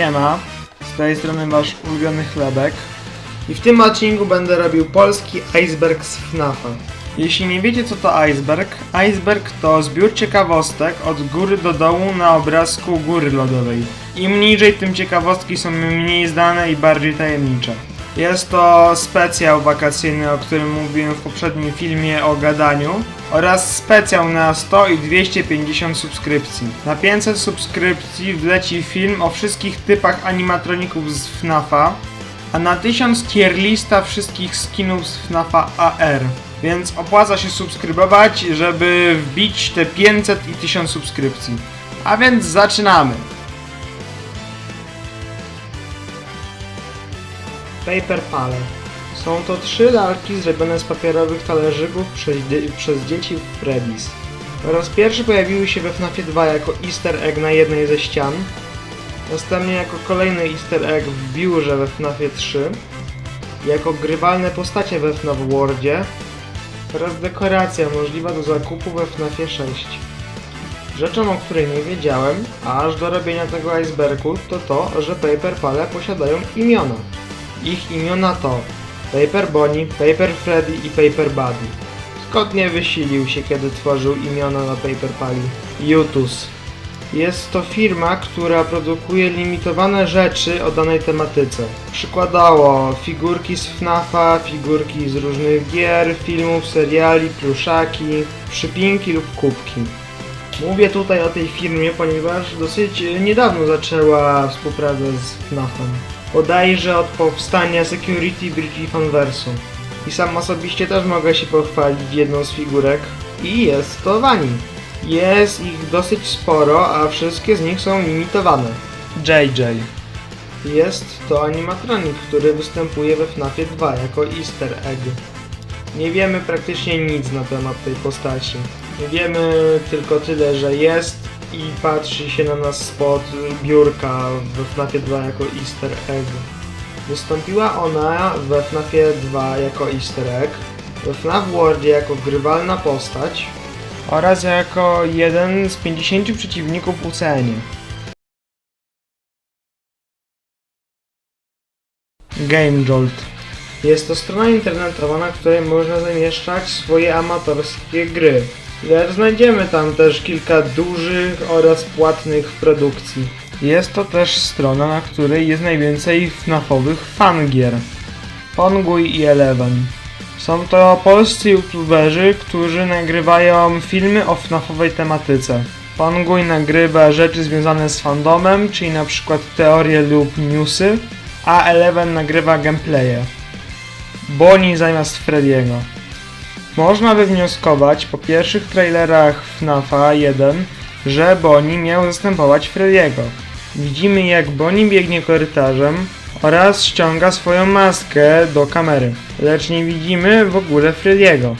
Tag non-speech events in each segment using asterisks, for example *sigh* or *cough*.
Siema, z tej strony wasz ulubiony chlebek i w tym odcinku będę robił polski iceberg z FNAFa. Jeśli nie wiecie co to iceberg, iceberg to zbiór ciekawostek od góry do dołu na obrazku góry lodowej. Im niżej, tym ciekawostki są mniej znane i bardziej tajemnicze. Jest to specjal wakacyjny, o którym mówiłem w poprzednim filmie o gadaniu oraz specjal na 100 i 250 subskrypcji. Na 500 subskrypcji wleci film o wszystkich typach animatroników z FNAFa, a na 1000 tier lista wszystkich skinów z FNAFa AR. Więc opłaca się subskrybować, żeby wbić te 500 i 1000 subskrypcji. A więc zaczynamy! Paper Pale. Są to trzy lalki zrobione z papierowych talerzyków przez, przez dzieci w Freddy's. Po raz pierwszy pojawiły się we FNAFie 2 jako easter egg na jednej ze ścian. Następnie jako kolejny easter egg w biurze we FNAFie 3. Jako grywalne postacie we FNAF Worldzie. Oraz dekoracja możliwa do zakupu we FNAFie 6. Rzeczą, o której nie wiedziałem, aż do robienia tego icebergu, to to, że Paper Pale posiadają imiona. Ich imiona to Paper Bonnie, Paper Freddy i Paper Buddy. Scott nie wysilił się, kiedy tworzył imiona na Paper Pali. Jutus. Jest to firma, która produkuje limitowane rzeczy o danej tematyce. Przykładowo figurki z FNAFa, figurki z różnych gier, filmów, seriali, pluszaki, przypinki lub kubki. Mówię tutaj o tej firmie, ponieważ dosyć niedawno zaczęła współpracę z FNAFem. Bodajże od powstania Security Bridge Fanversu. I sam osobiście też mogę się pochwalić jedną z figurek. I jest to Wani. Jest ich dosyć sporo, a wszystkie z nich są limitowane. JJ. Jest to animatronik, który występuje we FNAFie 2 jako easter egg. Nie wiemy praktycznie nic na temat tej postaci. Wiemy tylko tyle, że jest i patrzy się na nas spod biurka we FNAFie 2 jako easter egg. Wystąpiła ona we FNAFie 2 jako easter egg, we FNAF Worldzie jako grywalna postać oraz jako jeden z 50 przeciwników UCN. Game Jolt. Jest to strona internetowa, na której można zamieszczać swoje amatorskie gry. Lecz znajdziemy tam też kilka dużych oraz płatnych produkcji. Jest to też strona, na której jest najwięcej FNAFowych fangier. Ponguj i Eleven. Są to polscy youtuberzy, którzy nagrywają filmy o FNAFowej tematyce. Ponguj nagrywa rzeczy związane z fandomem, czyli na przykład teorie lub newsy, a Eleven nagrywa gameplaye. Bonnie zamiast Frediego. Można wywnioskować po pierwszych trailerach FNAFa 1, że Bonnie miał zastępować Frediego. Widzimy jak Bonnie biegnie korytarzem oraz ściąga swoją maskę do kamery, lecz nie widzimy w ogóle Frediego.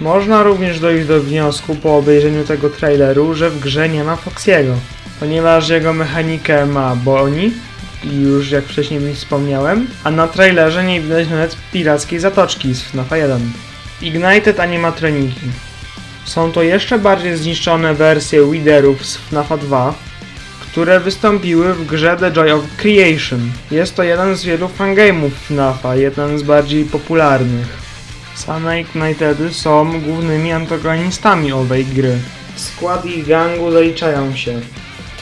Można również dojść do wniosku po obejrzeniu tego traileru, że w grze nie ma Foxiego, ponieważ jego mechanikę ma Bonnie, już jak wcześniej wspomniałem, a na trailerze nie widać nawet pirackiej zatoczki z FNAF 1. Ignited animatroniki. Są to jeszcze bardziej zniszczone wersje Widerów z FNAF 2, które wystąpiły w grze The Joy of Creation. Jest to jeden z wielu fangame'ów FNAFa, jeden z bardziej popularnych. Same Ignitedy są głównymi antagonistami owej gry. W skład ich gangu zaliczają się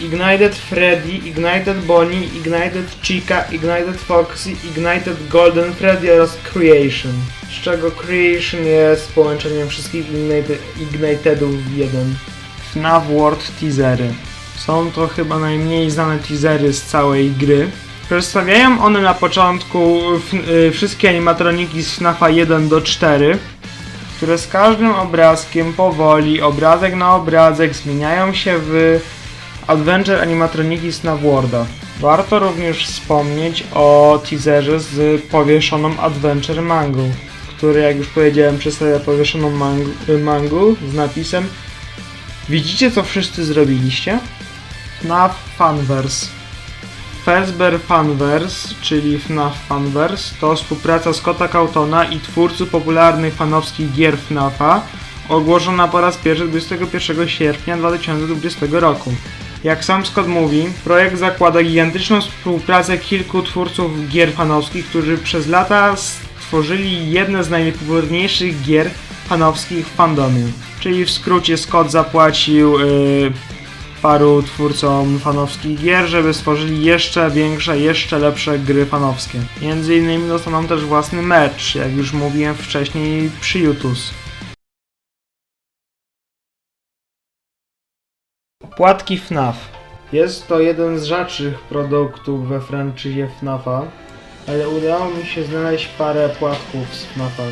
Ignited Freddy, Ignited Bonnie, Ignited Chica, Ignited Foxy, Ignited Golden Freddy oraz Creation. Z czego Creation jest połączeniem wszystkich Ignited, Ignitedów w jeden. FNAF World Teasery. Są to chyba najmniej znane teasery z całej gry. Przedstawiają one na początku y, wszystkie animatroniki z FNAFa 1 do 4, które z każdym obrazkiem powoli, obrazek na obrazek zmieniają się w Adventure Animatroniki Snap Worlda. Warto również wspomnieć o teaserze z powieszoną Adventure Mango, który jak już powiedziałem przedstawia powieszoną mangu, z napisem Widzicie co wszyscy zrobiliście? FNAF Funverse Fazbear Funverse, czyli FNAF Funverse, to współpraca Scotta Cautona i twórców popularnych fanowskich gier FNAFa, ogłoszona po raz pierwszy 21 sierpnia 2020 roku. Jak sam Scott mówi, projekt zakłada gigantyczną współpracę kilku twórców gier fanowskich, którzy przez lata stworzyli jedne z najpopularniejszych gier fanowskich w fandomie. Czyli w skrócie Scott zapłacił yy, paru twórcom fanowskich gier, żeby stworzyli jeszcze większe, jeszcze lepsze gry fanowskie. Między innymi dostaną też własny merch, jak już mówiłem wcześniej przy Jutus. Płatki FNAF. Jest to jeden z rzadszych produktów we franczyzie FNAFa, ale udało mi się znaleźć parę płatków z FNAFa.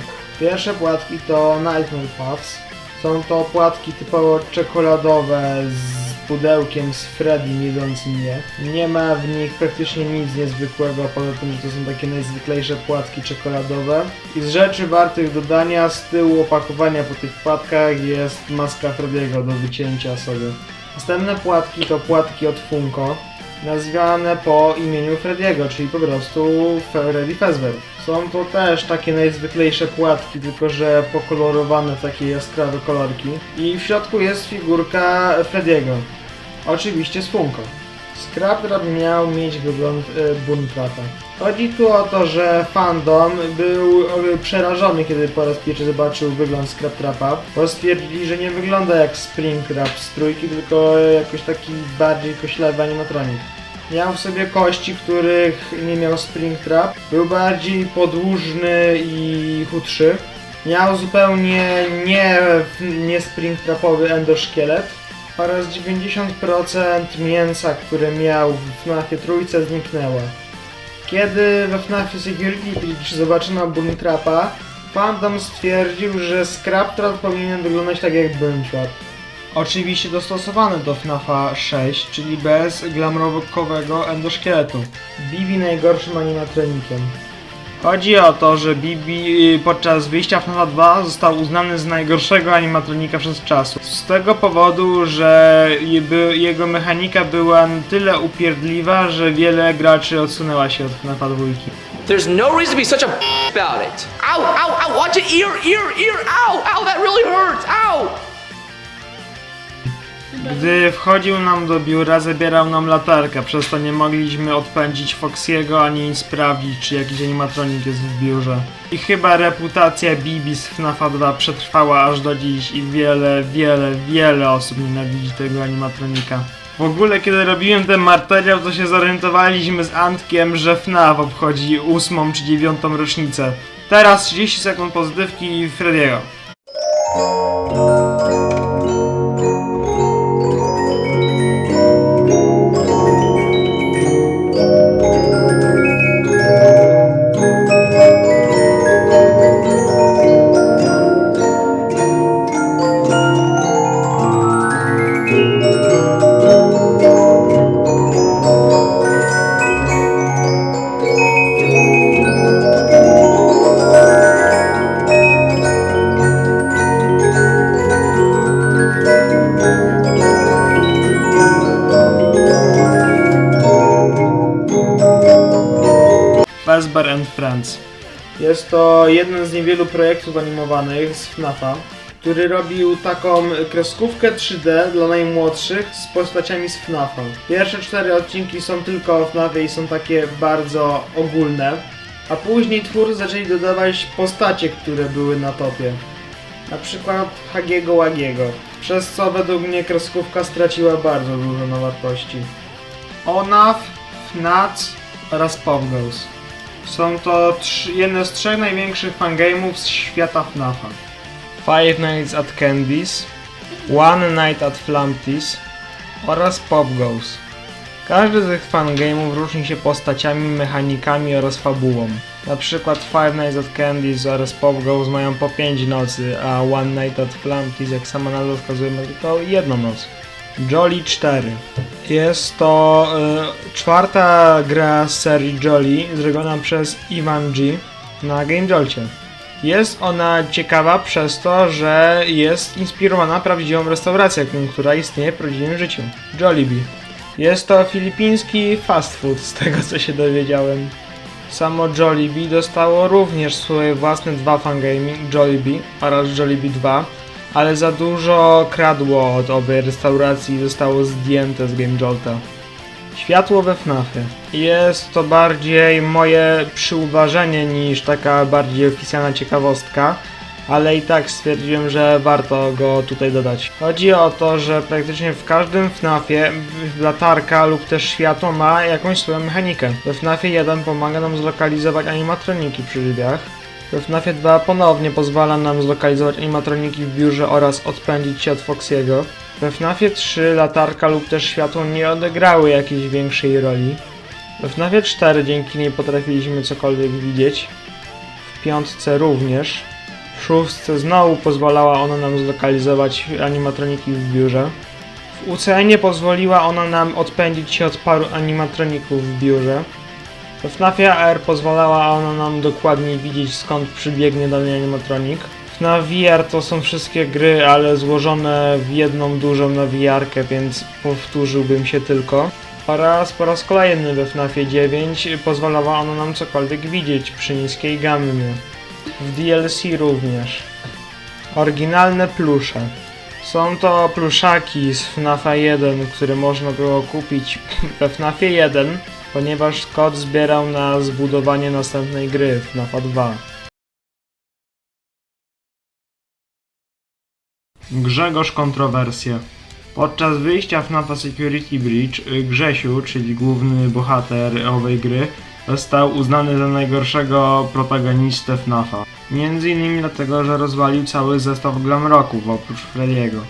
Pierwsze płatki to Nightmare Puffs. Są to płatki typowo czekoladowe z pudełkiem z Freddy idącym nie. Nie ma w nich praktycznie nic niezwykłego, poza tym, że to są takie najzwyklejsze płatki czekoladowe. I z rzeczy wartych dodania z tyłu opakowania po tych płatkach jest maska Freddy'ego do wycięcia sobie. Następne płatki to płatki od Funko, nazwane po imieniu Frediego, czyli po prostu Freddy Fazbear. Są to też takie najzwyklejsze płatki, tylko że pokolorowane w takie jaskrawe kolorki. I w środku jest figurka Frediego. Oczywiście z Funko. Scraptrap miał mieć wygląd y, Buntrapa. Chodzi tu o to, że fandom był y, przerażony, kiedy po raz pierwszy zobaczył wygląd Scraptrapa, bo stwierdzili, że nie wygląda jak Springtrap z trójki, tylko jakoś taki bardziej koślawy animatronik. Miał w sobie kości, których nie miał Springtrap. Był bardziej podłużny i chudszy. Miał zupełnie nie, nie Springtrapowy endoszkielet oraz 90% mięsa, które miał w FNAFie trójce zniknęło. Kiedy we FNAFie Security Breach zobaczyno Buntrapa, fandom stwierdził, że Scraptrap powinien wyglądać tak jak Buntrap. Oczywiście dostosowany do FNAFa 6, czyli bez glamrockowego endoszkieletu. Bibi najgorszym animatronikiem. Chodzi o to, że Bibi y, podczas wyjścia FNAF 2 został uznany za najgorszego animatronika przez czas. Z tego powodu, że jego mechanika była na tyle upierdliwa, że wiele graczy odsunęła się od FNAFa 2. There's no reason to be such a about it. Ow, ow, ow, watch it, ear, ear, ear, ow, ow, that really hurts, ow! Gdy wchodził nam do biura, zabierał nam latarkę, przez to nie mogliśmy odpędzić Foxiego ani sprawdzić, czy jakiś animatronik jest w biurze. I chyba reputacja Bibi z FNAFa 2 przetrwała aż do dziś i wiele, wiele, wiele osób nienawidzi tego animatronika. W ogóle kiedy robiłem ten materiał, to się zorientowaliśmy z Antkiem, że FNAF obchodzi ósmą czy dziewiątą rocznicę. Teraz 30 sekund pozytywki Frediego. Jest to jeden z niewielu projektów animowanych z FNAFa, który robił taką kreskówkę 3D dla najmłodszych z postaciami z FNAFa. Pierwsze cztery odcinki są tylko o FNAFie i są takie bardzo ogólne, a później twórcy zaczęli dodawać postacie, które były na topie. Na przykład Hagiego Łagiego, przez co według mnie kreskówka straciła bardzo dużo na wartości. ONAF, FNAC oraz Popgos. Są to trzy, jedne z trzech największych fangame'ów z świata FNAFa. Five Nights at Candy's, One Night at Flampty's oraz Pop Goes. Każdy z tych fangame'ów różni się postaciami, mechanikami oraz fabułą. Na przykład Five Nights at Candy's oraz Pop Goes mają po 5 nocy, a One Night at Flampty's, jak sama nazwa wskazuje, ma tylko jedną noc. Jolly 4. Jest to y, czwarta gra z serii Jolly, zrobiona przez Ivan G na Game Jolcie. Jest ona ciekawa przez to, że jest inspirowana prawdziwą restauracją, która istnieje w prawdziwym życiu. Jollibee. Jest to filipiński fast food, z tego co się dowiedziałem. Samo Jollibee dostało również swoje własne dwa fangame, Jollibee oraz Jollibee 2, ale za dużo kradło od owej restauracji zostało zdjęte z Game Jolta. Światło we FNAFie. Jest to bardziej moje przyuważenie niż taka bardziej oficjalna ciekawostka, ale i tak stwierdziłem, że warto go tutaj dodać. Chodzi o to, że praktycznie w każdym FNAFie latarka lub też światło ma jakąś swoją mechanikę. We FNAFie 1 pomaga nam zlokalizować animatroniki przy drzwiach. FNAFie 2 ponownie pozwala nam zlokalizować animatroniki w biurze oraz odpędzić się od Foxiego. We FNAFie 3 latarka lub też światło nie odegrały jakiejś większej roli. We FNAFie 4 dzięki niej potrafiliśmy cokolwiek widzieć. W piątce również. W szóstce znowu pozwalała ona nam zlokalizować animatroniki w biurze. W UCN pozwoliła ona nam odpędzić się od paru animatroników w biurze. We FNAFie AR pozwalała ona nam dokładniej widzieć skąd przybiegnie dany animatronik. FNAF VR to są wszystkie gry, ale złożone w jedną dużą nawijarkę, więc powtórzyłbym się tylko. Oraz po raz kolejny we FNAFie 9 pozwalała ona nam cokolwiek widzieć przy niskiej gammie. W DLC również. Oryginalne plusze. Są to pluszaki z FNAFa 1, które można było kupić we FNAFie 1, ponieważ Scott zbierał na zbudowanie następnej gry FNAFa 2. Grzegorz kontrowersje. Podczas wyjścia FNAFa Security Breach y, Grzesiu, czyli główny bohater owej gry, został uznany za najgorszego protagonistę FNAFa. Między innymi dlatego, że rozwalił cały zestaw glamrocków oprócz Frediego.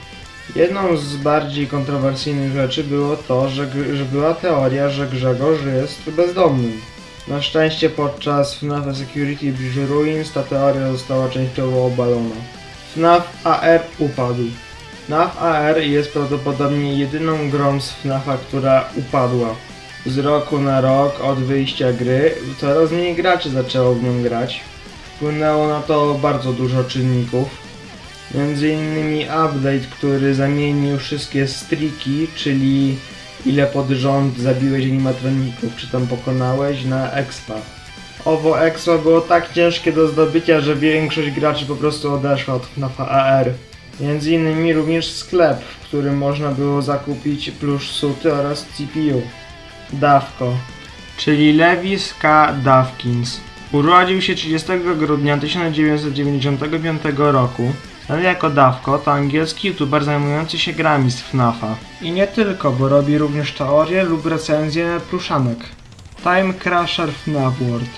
Jedną z bardziej kontrowersyjnych rzeczy było to, że, że była teoria, że Grzegorz jest bezdomnym. Na szczęście podczas FNAF Security Breach Ruins ta teoria została częściowo obalona. FNAF AR upadł. FNAF AR jest prawdopodobnie jedyną grą z FNAFa, która upadła. Z roku na rok od wyjścia gry coraz mniej graczy zaczęło w nią grać. Wpłynęło na to bardzo dużo czynników. Między innymi update, który zamienił wszystkie striki, czyli ile pod rząd zabiłeś animatroników, czy tam pokonałeś, na expa. Owo expa było tak ciężkie do zdobycia, że większość graczy po prostu odeszła od FNAFa AR. Między innymi również sklep, w którym można było zakupić plusz suty oraz CPU. Dawko, czyli Lewis K. Dawkins. Urodził się 30 grudnia 1995 roku. Znany jako Dawko to angielski youtuber zajmujący się grami z FNAFa. I nie tylko, bo robi również teorie lub recenzje pluszanek. Time Crusher FNAF World.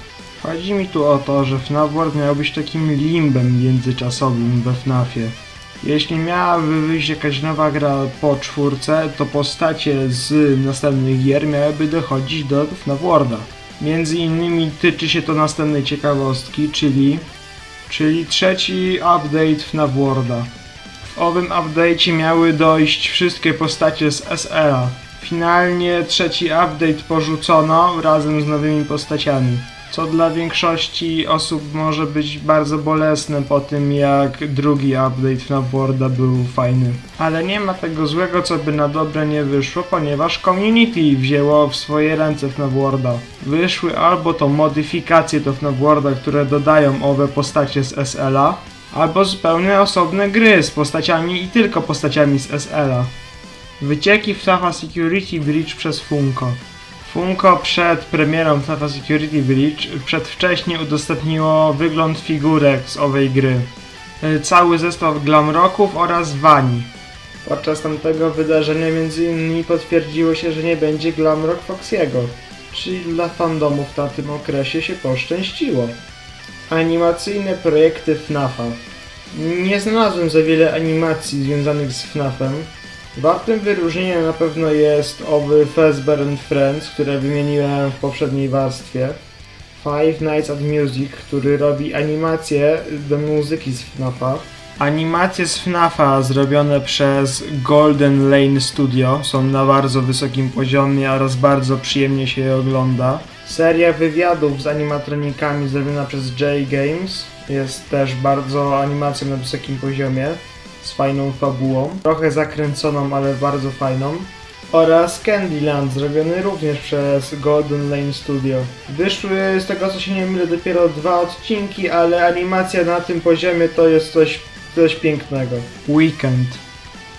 Chodzi mi tu o to, że FNAF World miał być takim limbem międzyczasowym we FNAFie. Jeśli miałaby wyjść jakaś nowa gra po czwórce, to postacie z następnych gier miałyby dochodzić do FNAF Worlda. Między innymi tyczy się to następnej ciekawostki, czyli, czyli trzeci update FNAF Worlda. W owym update'cie miały dojść wszystkie postacie z SLA. Finalnie trzeci update porzucono razem z nowymi postaciami. Co dla większości osób może być bardzo bolesne po tym jak drugi update Worlda był fajny. Ale nie ma tego złego co by na dobre nie wyszło, ponieważ community wzięło w swoje ręce Worlda. Wyszły albo to modyfikacje do FNAF Worlda, które dodają owe postacie z SLA, albo zupełnie osobne gry z postaciami i tylko postaciami z SLA. Wycieki FNAFa Security Breach przez Funko. Funko przed premierą FNAFa Security Breach przedwcześnie udostępniło wygląd figurek z owej gry. Y, Cały zestaw glamrocków oraz wani. Podczas tamtego wydarzenia innymi potwierdziło się, że nie będzie glamrock Foxiego. Czyli dla fandomów na tym okresie się poszczęściło. Animacyjne projekty FNAFa. Nie znalazłem za wiele animacji związanych z FNAFem, Wartym wyróżnienia na pewno jest owy Fazbear and Friends, które wymieniłem w poprzedniej warstwie. Five Nights at Music, który robi animacje do muzyki z FNAFa. Animacje z FNAFa zrobione przez Golden Lane Studio są na bardzo wysokim poziomie oraz bardzo przyjemnie się je ogląda. Seria wywiadów z animatronikami zrobiona przez J Games jest też bardzo animacją na wysokim poziomie z fajną fabułą, trochę zakręconą, ale bardzo fajną. Oraz Candyland, zrobiony również przez Golden Lane Studio. Wyszły, z tego co się nie mylę, dopiero dwa odcinki, ale animacja na tym poziomie to jest coś coś pięknego. Weekend.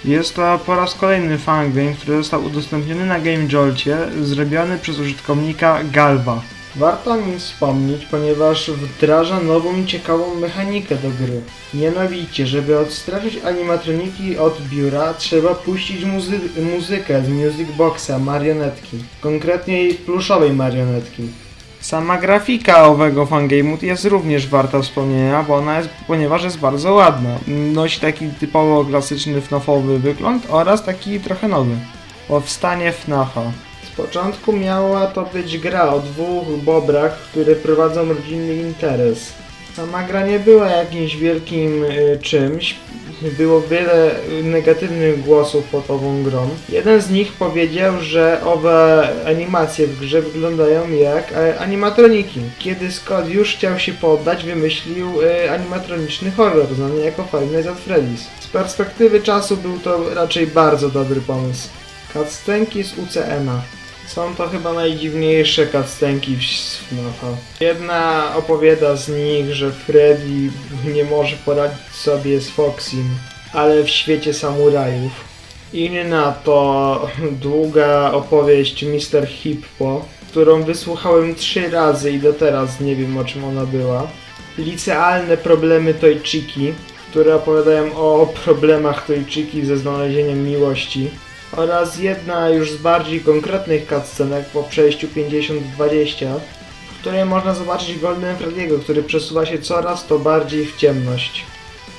Jest to po raz kolejny fangame, który został udostępniony na Game Jolcie, zrobiony przez użytkownika Galva. Warto o nim wspomnieć, ponieważ wdraża nową, ciekawą mechanikę do gry. Mianowicie, żeby odstraszyć animatroniki od biura, trzeba puścić muzy- muzykę z Music Boxa, marionetki. Konkretnie pluszowej marionetki. Sama grafika owego fangame'u jest również warta wspomnienia, bo ona jest, ponieważ jest bardzo ładna. Nosi taki typowo klasyczny FNAFowy wygląd oraz taki trochę nowy. Powstanie FNAFa. Początku miała to być gra o dwóch bobrach, które prowadzą rodzinny interes. Sama gra nie była jakimś wielkim y, czymś. Było wiele negatywnych głosów pod ową grą. Jeden z nich powiedział, że owe animacje w grze wyglądają jak e, animatroniki. Kiedy Scott już chciał się poddać, wymyślił e, animatroniczny horror znany jako Five Nights at Freddy's. Z perspektywy czasu był to raczej bardzo dobry pomysł. Cutscenki z UCM-a. Są to chyba najdziwniejsze cutscenki w- FNAFa. Jedna opowiada z nich, że Freddy nie może poradzić sobie z Foxym, ale w świecie samurajów. Inna to długa opowieść Mr. Hippo, którą wysłuchałem trzy razy i do teraz nie wiem o czym ona była. Licealne problemy Tojczyki, które opowiadają o problemach Tojczyki ze znalezieniem miłości oraz jedna już z bardziej konkretnych cutscenek po przejściu 50-20, w której można zobaczyć Golden Freddy'ego, który przesuwa się coraz to bardziej w ciemność.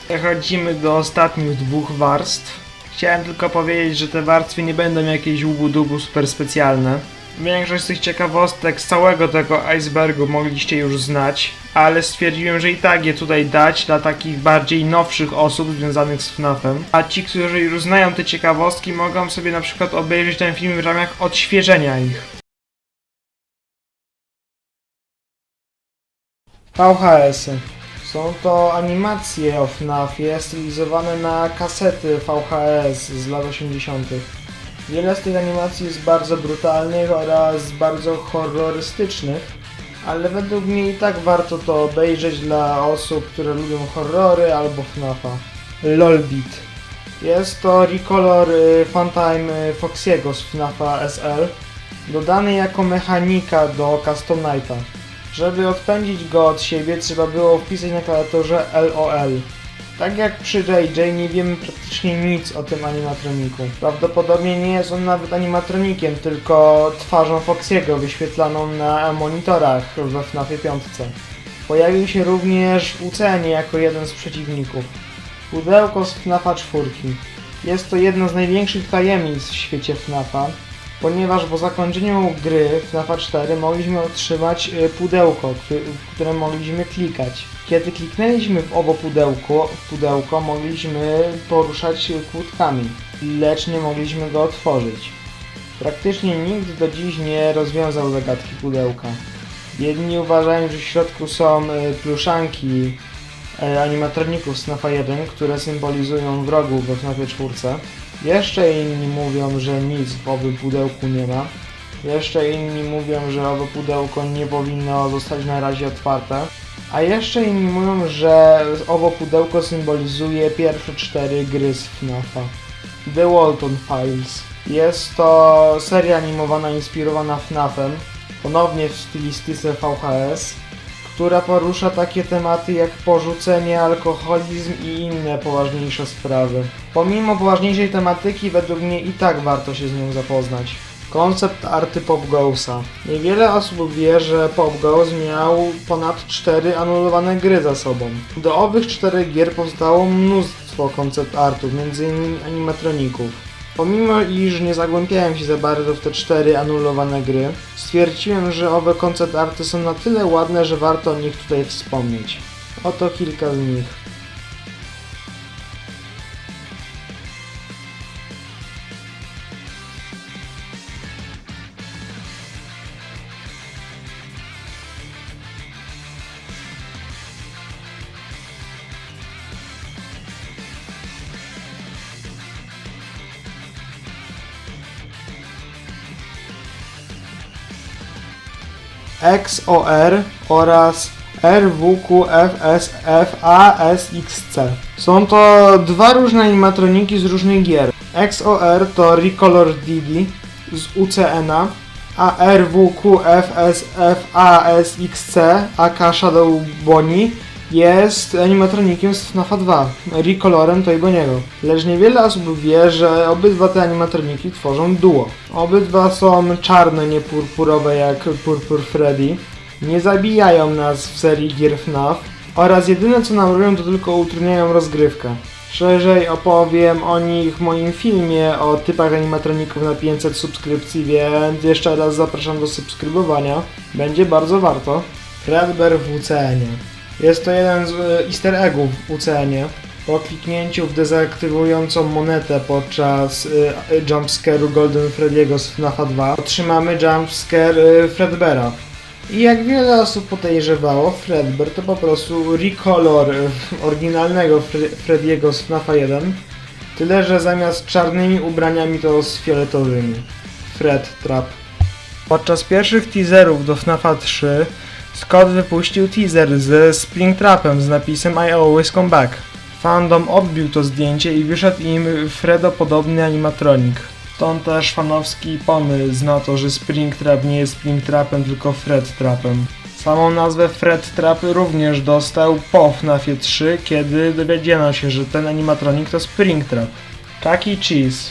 Przechodzimy do ostatnich dwóch warstw. Chciałem tylko powiedzieć, że te warstwy nie będą jakieś łubu super specjalne. Większość z tych ciekawostek z całego tego icebergu mogliście już znać, ale stwierdziłem, że i tak je tutaj dać dla takich bardziej nowszych osób związanych z FNAF-em. A ci, którzy już znają te ciekawostki, mogą sobie na przykład obejrzeć ten film w ramach odświeżenia ich. VHS-y. Są to animacje o FNAF-ie stylizowane na kasety VHS z lat 80. Wiele z tych animacji jest bardzo brutalnych oraz bardzo horrorystycznych, ale według mnie i tak warto to obejrzeć dla osób, które lubią horrory albo FNAFa. LOLBIT. Jest to recolor y, Funtime Foxiego z FNAFa SL, dodany jako mechanika do Custom Nighta. Żeby odpędzić go od siebie, trzeba było wpisać na klawiaturze LOL. Tak jak przy JJ nie wiemy praktycznie nic o tym animatroniku. Prawdopodobnie nie jest on nawet animatronikiem, tylko twarzą Foxiego wyświetlaną na monitorach we FNAFie 5. Pojawił się również w UCN jako jeden z przeciwników. Pudełko z FNAFa 4. Jest to jedna z największych tajemnic w świecie FNAFa, ponieważ po zakończeniu gry FNAFa 4 mogliśmy otrzymać y, pudełko, któ- w które mogliśmy klikać. Kiedy kliknęliśmy w owo pudełko, pudełko mogliśmy poruszać kłódkami, lecz nie mogliśmy go otworzyć. Praktycznie nikt do dziś nie rozwiązał zagadki pudełka. Jedni uważają, że w środku są y, pluszanki e, animatroników z FNAFa 1, które symbolizują wrogów we FNAFie 4. Jeszcze inni mówią, że nic w owym pudełku nie ma. Jeszcze inni mówią, że owe pudełko nie powinno zostać na razie otwarte. A jeszcze inni mówią, że owo pudełko symbolizuje pierwsze cztery gry z FNAFa. The Walton Files. Jest to seria animowana inspirowana FNAFem, ponownie w stylistyce VHS, która porusza takie tematy jak porzucenie, alkoholizm i inne poważniejsze sprawy. Pomimo poważniejszej tematyki, według mnie i tak warto się z nią zapoznać. Koncept arty Pop Goesa. Niewiele osób wie, że Pop miał ponad 4 anulowane gry za sobą. Do owych czterech gier powstało mnóstwo koncept artów, m.in. animatroników. Pomimo iż nie zagłębiałem się za bardzo w te cztery anulowane gry, stwierdziłem, że owe koncept arty są na tyle ładne, że warto o nich tutaj wspomnieć. Oto kilka z nich. XOR oraz RWQFSFASXC. Są to dwa różne animatroniki z różnych gier. XOR to Recolor Didi z UCN-a, a RWQFSFASXC aka Shadow Bonnie jest animatronikiem z FNAFa 2, Recolorem to i Boniego. Lecz niewiele osób wie, że obydwa te animatroniki tworzą duo. Obydwa są czarne, nie purpurowe jak Purpur Freddy. Nie zabijają nas w serii gier FNAF oraz jedyne co nam robią to tylko utrudniają rozgrywkę. Szerzej opowiem o nich w moim filmie o typach animatroników na 500 subskrypcji, więc jeszcze raz zapraszam do subskrybowania. Będzie bardzo warto. Fredbear w UCN. Jest to jeden z e, easter eggów w UCN. Po kliknięciu w dezaktywującą monetę podczas y, jumpscare'u Golden Freddy'ego z FNAFa 2 otrzymamy jumpscare Fredbeara. I jak wiele osób podejrzewało, Fredbear to po prostu recolor oryginalnego Fre- Freddy'ego z FNAFa 1, tyle że zamiast czarnymi ubraniami to z fioletowymi. Fred Trap. Podczas pierwszych teaserów do FNAFa 3 Scott wypuścił teaser ze Springtrapem z napisem I always come back. Fandom odbił to zdjęcie i wyszedł im Fredo-podobny animatronik. Stąd też fanowski pomysł na to, że Springtrap nie jest Springtrapem, tylko Fred Trapem. Samą nazwę Fred Trap również dostał po FNAFie 3, kiedy dowiedziano się, że ten animatronik to Springtrap. Chuck E. Cheese.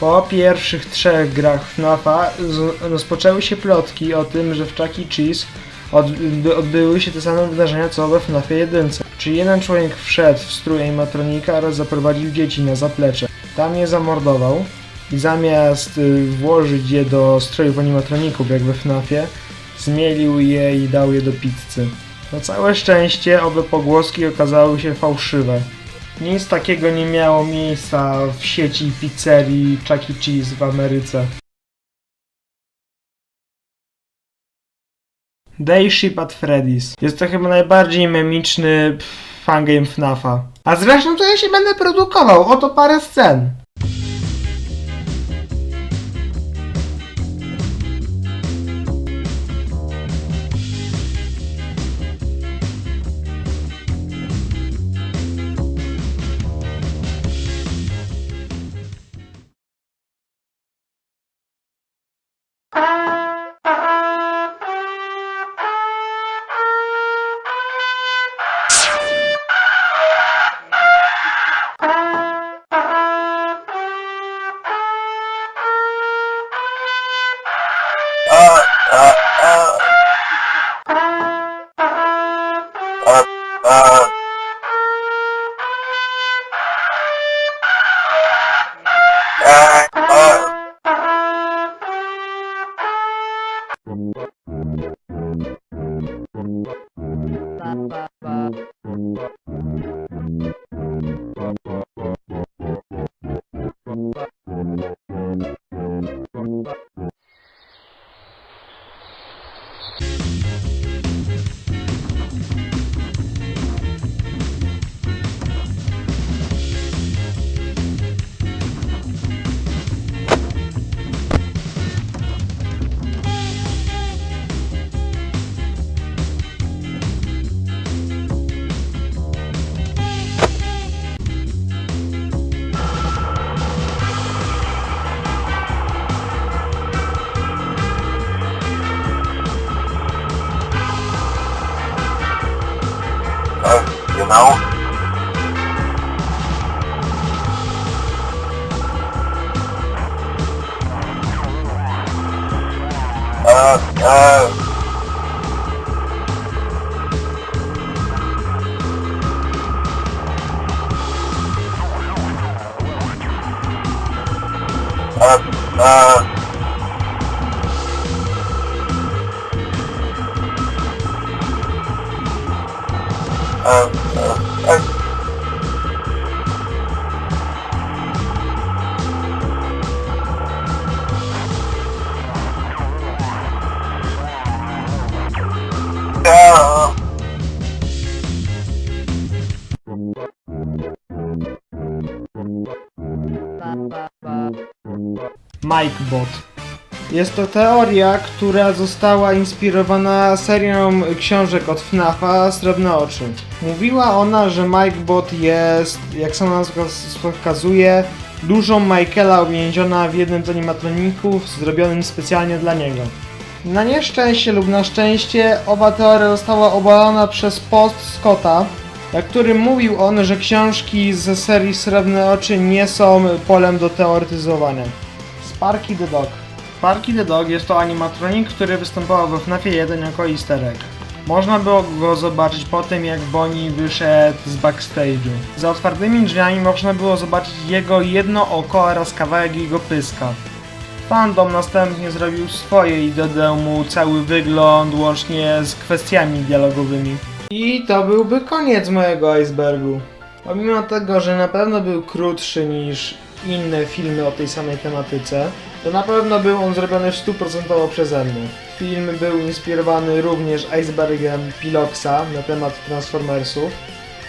Po pierwszych trzech grach FNAFa z- rozpoczęły się plotki o tym, że w Chuck E. Cheese odby- odbyły się te same wydarzenia co we FNAFie 1. Czy jeden człowiek wszedł w strój animatronika oraz zaprowadził dzieci na zaplecze. Tam je zamordował i zamiast y, włożyć je do strojów animatroników jak we FNAFie, zmielił je i dał je do pizzy. Na całe szczęście owe pogłoski okazały się fałszywe. Nic takiego nie miało miejsca w sieci pizzerii Chuck E. Cheese w Ameryce. Dayship at Freddy's. Jest to chyba najbardziej memiczny fangame FNAFa. A zresztą to ja się będę produkował, oto parę scen. you uh, Jest to teoria, która została inspirowana serią książek od FNAFa Srebrne Oczy. Mówiła ona, że Mike Bot jest, jak sama nazwa wskazuje, dużą Michaela uwięziona w jednym z animatroników zrobionym specjalnie dla niego. Na nieszczęście lub na szczęście owa teoria została obalona przez post Scotta, na którym mówił on, że książki ze serii Srebrne Oczy nie są polem do teoretyzowania. Sparky the Dog. Sparky the Dog jest to animatronik, który występował we FNAFie 1 jako easter egg. Można było go zobaczyć po tym, jak Bonnie wyszedł z backstage'u. Za otwartymi drzwiami można było zobaczyć jego jedno oko oraz kawałek jego pyska. Fandom następnie zrobił swoje i dodał mu cały wygląd, łącznie z kwestiami dialogowymi. I to byłby koniec mojego icebergu. Pomimo tego, że na pewno był krótszy niż inne filmy o tej samej tematyce, to na pewno był on zrobiony 100% przeze mnie. Film był inspirowany również icebergiem Piloxa na temat Transformersów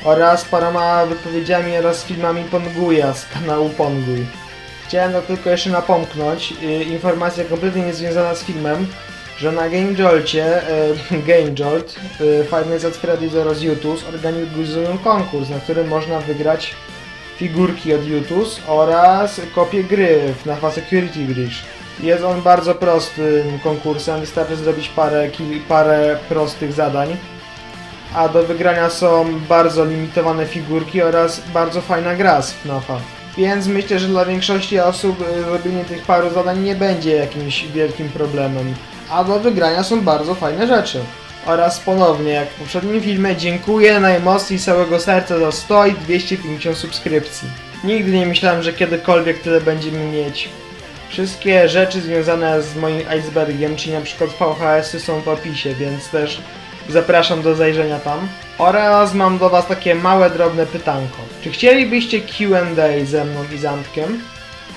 oraz paroma wypowiedziami oraz filmami Ponguja z kanału Ponguj. Chciałem to tylko jeszcze napomknąć, y, informacja kompletnie niezwiązana z filmem, że na Game Jolcie, y, *laughs* Game Jolt, y, Five Nights at Freddy's oraz Yutus organizują konkurs, na którym można wygrać figurki od Yutus oraz kopię gry w NAFA Security Breach. Jest on bardzo prostym konkursem, wystarczy zrobić parę, parę prostych zadań. A do wygrania są bardzo limitowane figurki oraz bardzo fajna gra z FNAFa. Więc myślę, że dla większości osób y, zrobienie tych paru zadań nie będzie jakimś wielkim problemem. A do wygrania są bardzo fajne rzeczy. Oraz ponownie, jak w poprzednim filmie, dziękuję najmocniej z całego serca za 100 i 250 subskrypcji. Nigdy nie myślałem, że kiedykolwiek tyle będziemy mieć. Wszystkie rzeczy związane z moim icebergiem, czyli na przykład VHS-y są w opisie, więc też zapraszam do zajrzenia tam. Oraz mam do Was takie małe, drobne pytanko. Czy chcielibyście Q&A ze mną i z Antkiem?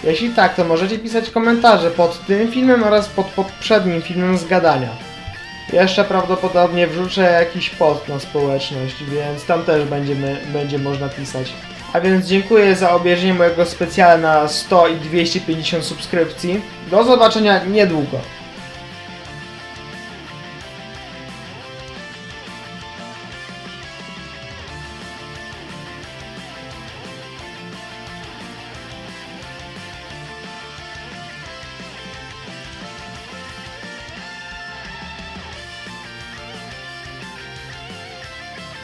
Jeśli tak, to możecie pisać komentarze pod tym filmem oraz pod poprzednim filmem z gadania. Jeszcze prawdopodobnie wrzucę jakiś post na społeczność, więc tam też będziemy, będzie można pisać. A więc dziękuję za obejrzenie mojego specjala na 100 i 250 subskrypcji. Do zobaczenia niedługo.